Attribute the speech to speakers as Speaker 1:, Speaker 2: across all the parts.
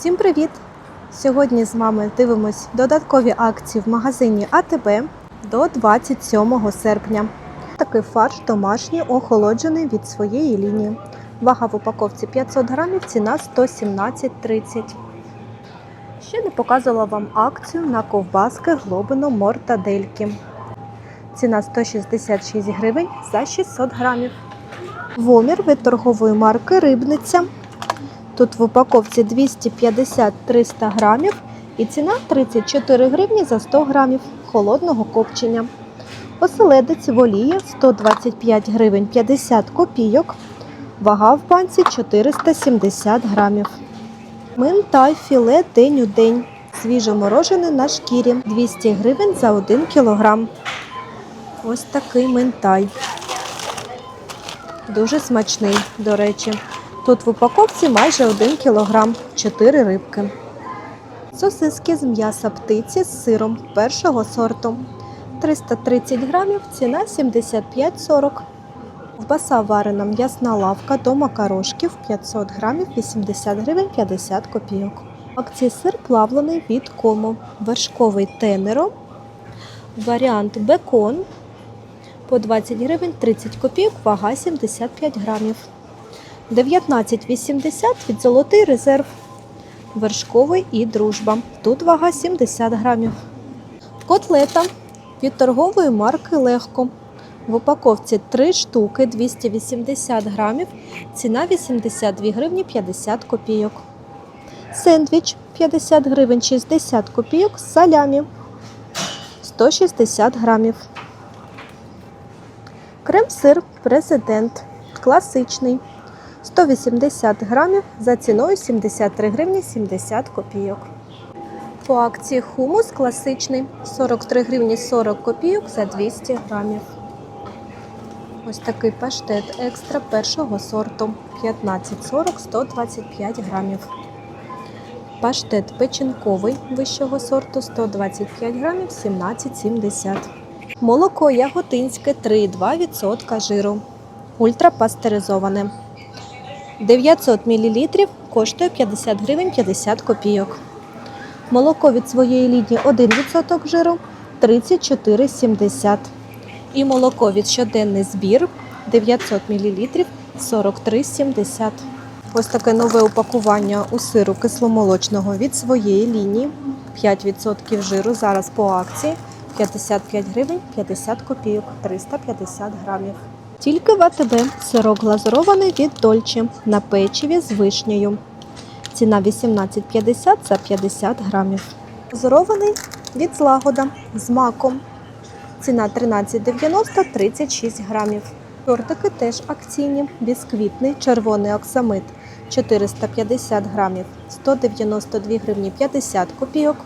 Speaker 1: Всім привіт! Сьогодні з вами дивимось додаткові акції в магазині АТБ до 27 серпня. Такий фарш домашній охолоджений від своєї лінії. Вага в упаковці 500 грамів, ціна 117,30. Ще не показувала вам акцію на ковбаски глобино мортадельки. Ціна 166 гривень за 600 грамів. Вомір від торгової марки Рибниця. Тут в упаковці 250-300 грамів і ціна 34 гривні за 100 грамів холодного копчення. Оселедець в олії 125 гривень 50 копійок. Вага в банці 470 грамів. Минтай філе день у день. Свіже морожене на шкірі 200 гривень за 1 кілограм. Ось такий минтай. Дуже смачний, до речі. Тут в упаковці майже 1 кілограм, 4 рибки. Сосиски з м'яса птиці з сиром першого сорту. 330 грамів, ціна 75,40. Ковбаса варена м'ясна лавка до макарошків 500 грамів 80 гривень 50 копійок. Акції сир плавлений від кому. Вершковий тенеро. Варіант бекон по 20 гривень 30 копійок, вага 75 грамів. 19,80 від золотий резерв. Вершковий і дружба. Тут вага 70 грамів. Котлета від торгової марки Легко. В упаковці 3 штуки 280 грамів. Ціна 82 гривні 50 копійок. Сендвіч 50 гривень 60 копійок з салямі 160 грамів. Крем-сир президент класичний 180 грамів за ціною 73 гривні 70 копійок. По акції хумус класичний 43 гривні 40 копійок за 200 грамів. Ось такий паштет екстра першого сорту 15,40 125 грамів. Паштет печінковий вищого сорту 125 грамів 17,70. Молоко яготинське 3,2% жиру. Ультрапастеризоване. 900 мл коштує 50 гривень 50 копійок. Молоко від своєї лінії 1% жиру 34,70. І молоко від щоденний збір 900 мл 43,70. Ось таке нове упакування у сиру кисломолочного від своєї лінії. 5% жиру зараз по акції 55 гривень 50 копійок 350 грамів. Тільки в АТБ сирок глазурований від Дольче на печиві з вишнею. Ціна 18,50 за 50 грамів. Глазурований від злагода з маком. Ціна 13,90 36 грамів. Тортики теж акційні. Бісквітний червоний оксамит 450 грамів 192 гривні 50 копійок.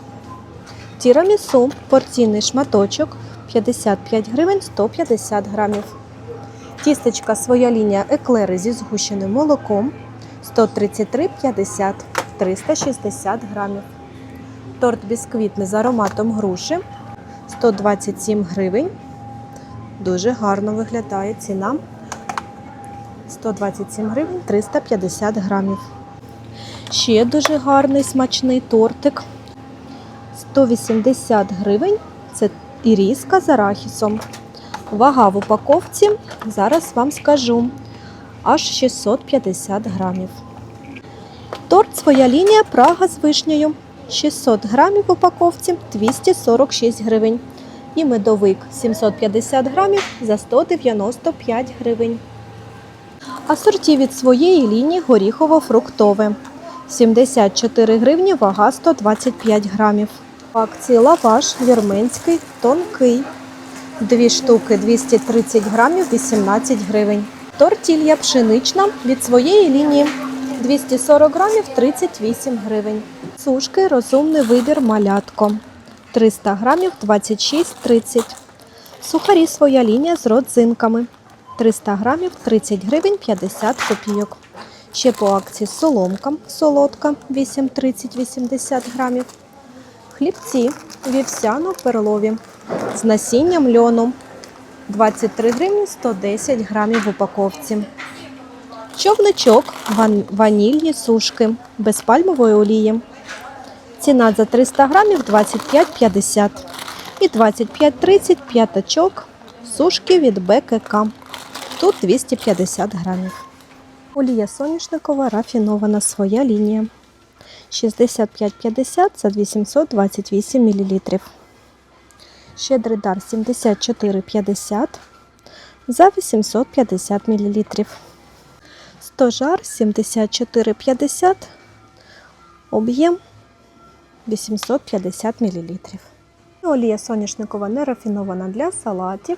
Speaker 1: Тірамісу порційний шматочок 55 гривень 150 грамів. Тістечка своя лінія еклери зі згущеним молоком 133,50 360 грамів. Торт бісквітний з ароматом груші 127 гривень. Дуже гарно виглядає ціна. 127 гривень 350 грамів. Ще дуже гарний смачний тортик. 180 гривень. Це іріска з арахісом. Вага в упаковці, зараз вам скажу, аж 650 грамів. Торт своя лінія Прага з вишнею. 600 грамів в упаковці 246 гривень. І медовик 750 грамів за 195 гривень. Асорті від своєї лінії горіхово-фруктове. 74 гривні, вага 125 грамів. Акції лаваш вірменський тонкий. Дві штуки 230 грамів 18 гривень. Тортілья пшенична від своєї лінії 240 грамів 38 гривень. Сушки розумний вибір малятко 300 грамів 26,30. Сухарі своя лінія з родзинками 300 грамів 30 гривень 50 копійок. Ще по акції соломка солодка 8,30-80 грамів. Хлібці вівсяно-перлові з насінням льону 23 гривні 110 грамів в упаковці. Човничок ван- ванільні сушки без пальмової олії. Ціна за 300 грамів 25,50 і 25,30 п'ятачок сушки від БКК. Тут 250 грамів. Олія соняшникова рафінована своя лінія. 65,50 за 828 мл. Щедрий дар 74,50 за 850 мл. Стожар 74,50 об'єм 850 мл. Олія соняшникова нерафінована для салатів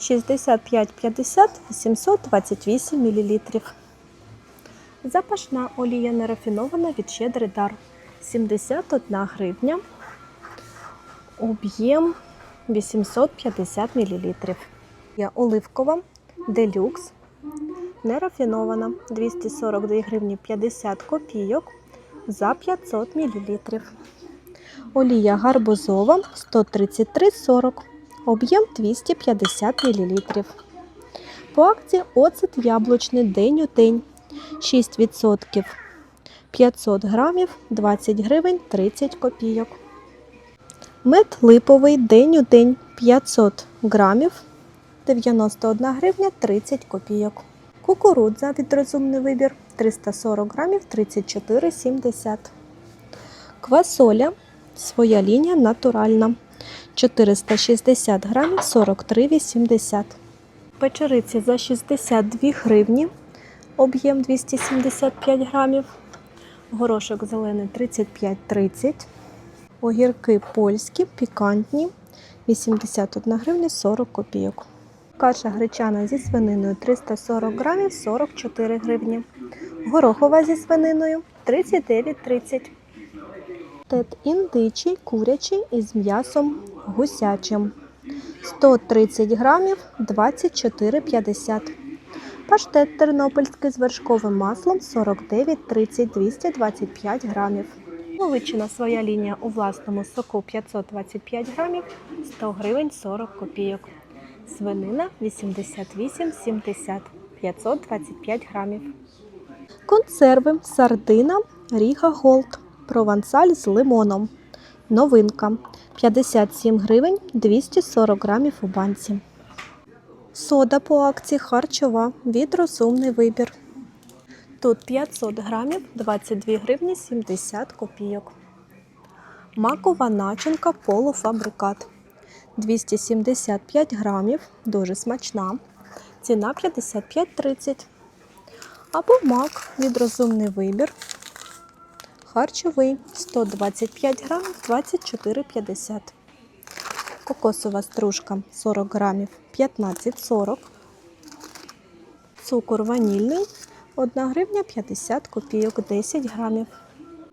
Speaker 1: 65,50 728 мл. Запашна олія нерафінована від щедрий дар 71 гривня. Об'єм 850 мл. Є оливкова делюкс нерафінована 242 гривні 50 копійок за 500 мл. Олія гарбузова 133,40, об'єм 250 мл. По акції оцет яблучний день у день 6%, 500 грамів 20 гривень 30 копійок. Мед липовий день у день 500 грамів 91 гривня 30 копійок. Кукурудза від розумний вибір 340 грамів 34,70. Квасоля своя лінія натуральна 460 грамів 43,80. Печериці за 62 гривні, об'єм 275 грамів. Горошок зелений 35,30. Огірки польські, пікантні 81 гривня 40 копійок. Каша гречана зі свининою 340 грамів 44 гривні. Горохова зі свининою 39,30. Тет індичий, курячий із м'ясом гусячим. 130 грамів 24,50. Паштет тернопільський з вершковим маслом 49,30 225 грамів. Ловичина своя лінія у власному соку 525 грамів 100 гривень 40 копійок. Свинина 88,70 525 грамів. Консерви сардина Ріга Голд. Провансаль з лимоном. Новинка 57 гривень 240 грамів у банці. Сода по акції харчова від розумний вибір. Тут 500 грамів 22 гривні 70 копійок. Макова начинка полуфабрикат 275 грамів, дуже смачна. Ціна 55,30. Або мак від розумний вибір. Харчовий 125 грамів 24,50. Кокосова стружка 40 грамів 15,40. Цукор ванільний 1 гривня 50 копійок 10 грамів.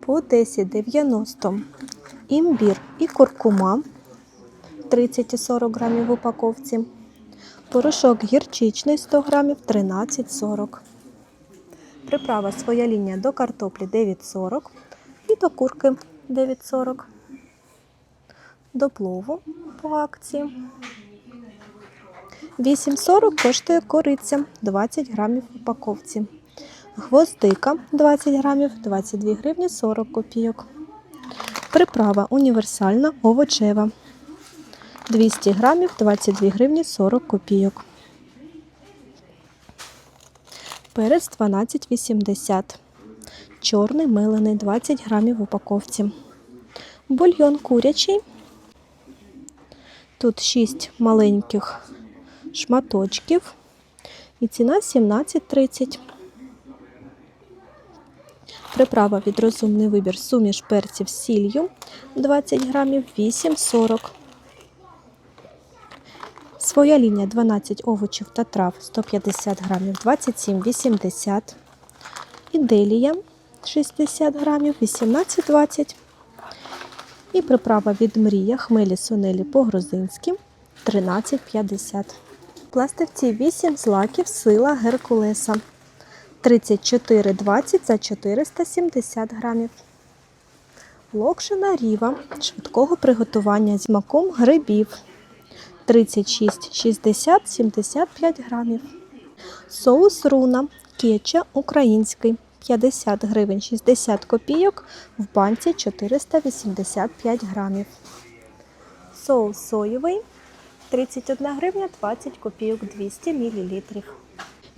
Speaker 1: По 10,90. Імбір і куркума 30-40 грамів в упаковці. Порошок гірчичний 100 грамів 13,40. Приправа своя лінія до картоплі 9,40 і до курки 9,40. До плову по акції. 8,40 коштує кориця 20 грамів в упаковці. Гвоздика 20 грамів 22 гривні 40 копійок. Приправа універсальна овочева 200 грамів 22 гривні 40 копійок. Перець 12,80. Чорний мелений 20 грамів в упаковці. Бульйон курячий. Тут 6 маленьких шматочків. І ціна 17,30. Приправа від розумний вибір суміш перців з сіллю 20 грамів 8,40. Своя лінія 12 овочів та трав 150 грамів 27,80. Іделія 60 грамів 18,20. І приправа від мрія хмелі сунелі по-грузинськи 13,50. Пластивці 8 злаків сила Геркулеса 34,20 за 470 грамів. Локшина ріва швидкого приготування з маком грибів 36, 60, 75 грамів. Соус руна Кетча український 50 гривень 60 копійок, в банці 485 грамів. Соус соєвий 31 гривня 20 копійок 200 мл.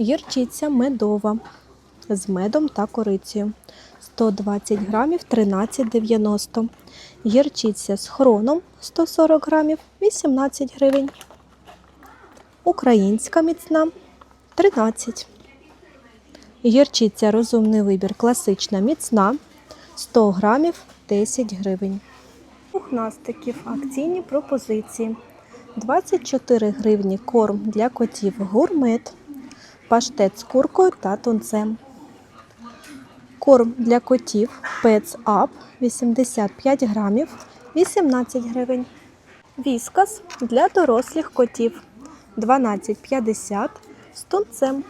Speaker 1: Гірчиця медова з медом та корицею 120 грамів 13,90. Гірчиця з хроном 140 грамів 18 гривень. Українська міцна 13. Гірчиця розумний вибір класична міцна 100 грамів 10 гривень. Пухнастиків акційні пропозиції. 24 гривні корм для котів гурмет, паштет з куркою та тунцем. Корм для котів Pets Up 85 грамів 18 гривень. Віскас для дорослих котів 12,50 з тунцем.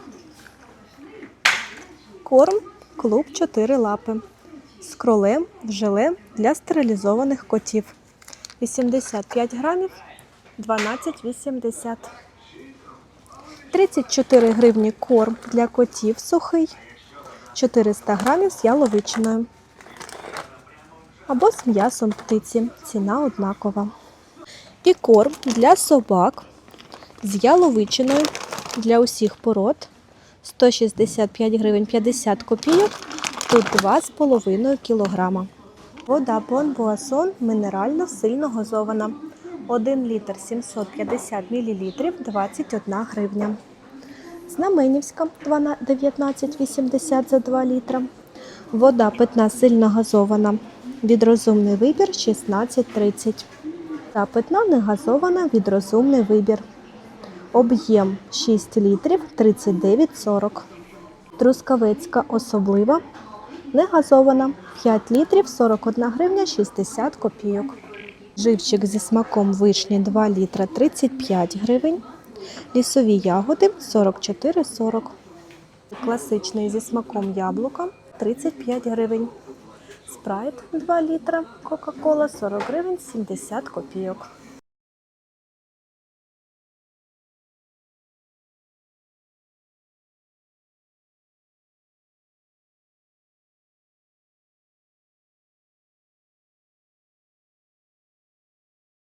Speaker 1: Корм клуб 4 лапи з кролем в желе для стерилізованих котів 85 грамів 12,80. 34 гривні корм для котів сухий 400 грамів з яловичиною або з м'ясом птиці. Ціна однакова. І корм для собак з яловичиною для усіх пород 165 гривень 50 копійок. Тут 2,5 кілограма. Вода Бон Буасон мінерально сильно газована. 1 літр 750 мл 21 гривня. Знаменівська 19,80 за 2 літра. Вода питна сильно газована. Від розумний вибір 16,30. Та питна не газована від розумний вибір. Об'єм 6 літрів 39,40. Трускавецька особлива. Не газована 5 літрів 41 гривня 60 копійок. Живчик зі смаком вишні 2 літра 35 гривень. Лісові ягоди 44,40. Класичний зі смаком яблука 35 гривень. Спрайт 2 літра. Кока-кола 40 гривень 70 копійок.